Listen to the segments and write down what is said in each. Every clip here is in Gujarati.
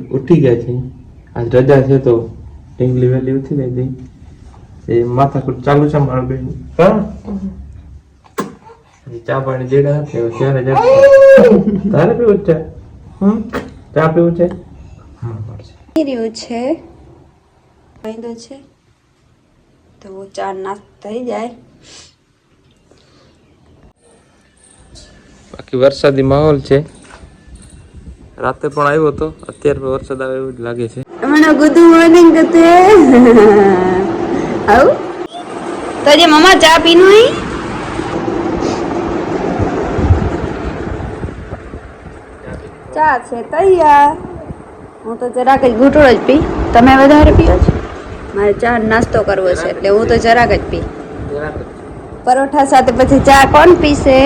ઉઠી ગયા છે આજ રજા છે તો ઢીંગલી વહેલી ઉઠી ગઈ હતી એ માથાકૂટ ચાલુ છે મારું બેન. હા? ચા પાણી જેડા હતા ત્યારે જ તારે પીવું છે ચા? પીવું છે? રહ્યું છે. વાંધો છે. તો ચા નાસ્તો થઈ જાય. બાકી વરસાદી માહોલ છે. રાતે પણ આવ્યો હતો અત્યારે વરસાદ આવે એવું લાગે છે. મને ગુડ મોર્નિંગ કતે આવ? તો મમ્મા ચા પીનું હી? ચા છે તૈયાર. હું તો જરાક જ ઘૂંટડો જ પી. તમે વધારે પીઓ છો? મારે ચા નાસ્તો કરવો છે, એટલે હું તો જરાક જ પી. પરોઠા સાથે પછી ચા કોણ પીશે?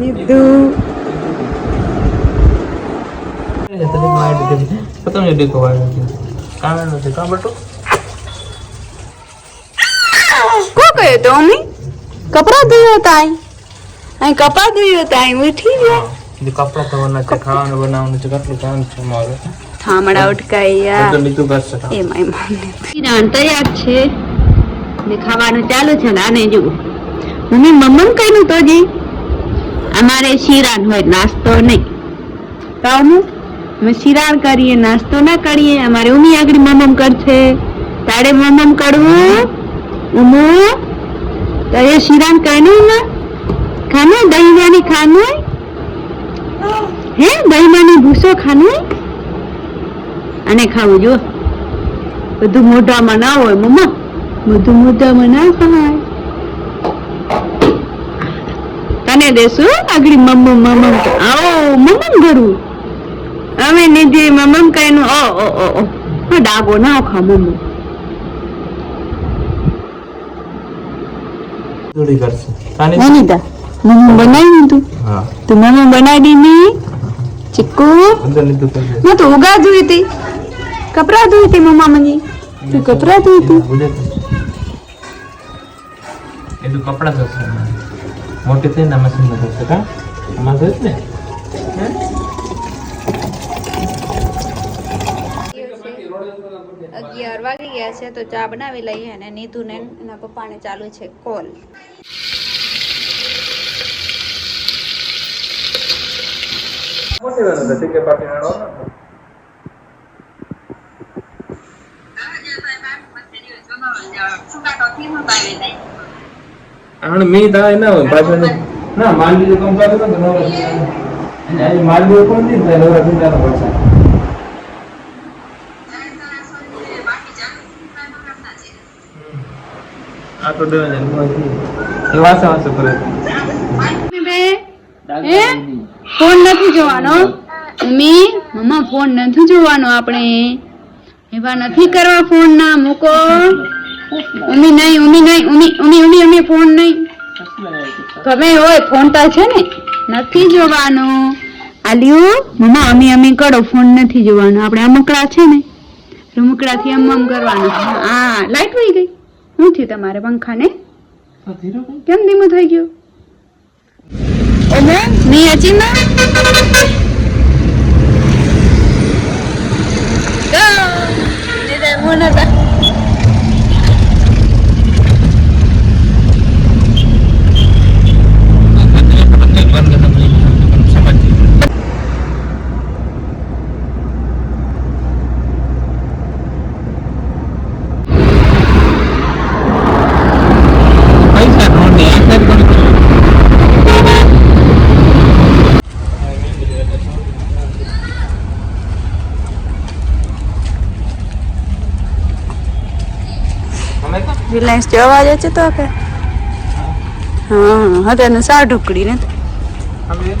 નિધુ. ડીકો વાળ્યો છે કામેનો છે કા બટુ કો કહે તો મમ્મી કપડા ધોયો તાઈ અહીં? કપડા ધોયો તાઈ ઉઠી ગયા. તૈયાર છે. ને ખાવાનું ચાલુ છે ને આને જુઓ. મમ્મી મમ્મમ કઈનું તો જી અમારે શિરાન હોય, નાસ્તો નહીં. અમે શિરાન કરીએ, નાસ્તો ના કરીએ, અમારે ઉમી આગળ મમમ કરશે. તારે મમમ કરવું? ઉમુ? તારે શિરાણ કરનું ના? ખાને? દહીં ખાનું? હે? દહીં ભૂસો ખાનું? અને ખાવું જો બધું મોઢામાં ના હોય, મમ્મા. બધું મોઢામાં ના ખાય તને દેશું? આગળ મમ્મ મમ્મ. આવો, મમ્મ કરું અમે નીધે મમ્મ કઈનું ઓ ઓ ઓ ઓ હા ડાગો ના ખા મમ્મ જોડી કરશે કાની વનિતા મમ્મ બનાવી દીધું હા તું મમ્મ બનાવી દીધી ચીકુ અંદર લીધું કરશે મેં તો ઉગા ધોઈ હતી કપડા ધોઈ હતી મમ્મા મની તું કપડા ધોઈ હતી એ તો કપડા ધોશે મોટી થઈ ને મશીનમાં ધોશે કા આમાં ધોઈશ ને અગિયાર વાગી ગયા છે, તો ચા બનાવી લઈએ અને નીધુને એના પપ્પાને ચાલુ છે કોલ. મી થાય ના હોય ના માંડવી કોણ થાય આ તો કરે. ફોન નથી જોવાનો. મમ્મી મમ્મા ફોન નથી જોવાનો આપણે. એવા નથી કરવા ફોન ના મૂકો. ઉમી નહીં ઉમી નહીં ઉમી ઉમી ઉમી ઉમી ફોન નહીં. ગમે હોય ફોન તો છે ને? નથી જોવાનો. આલ્યુ મમ્મા અમી અમી કરો ફોન નથી જોવાનો. આપણે અમકડા છે ને? રમકડાથી અમ અમ કરવાનું. હા લાઈટ વહી ગઈ. શું થયું તમારે પંખાને? કેમ ધીમું થઈ ગયું? ઓમે ના પૈસા નોંધે આ સાઈડ પણ રિલાયન્સ જોવા જાય છે તો કે હા હા તેને સા ઢુકડી ને અમે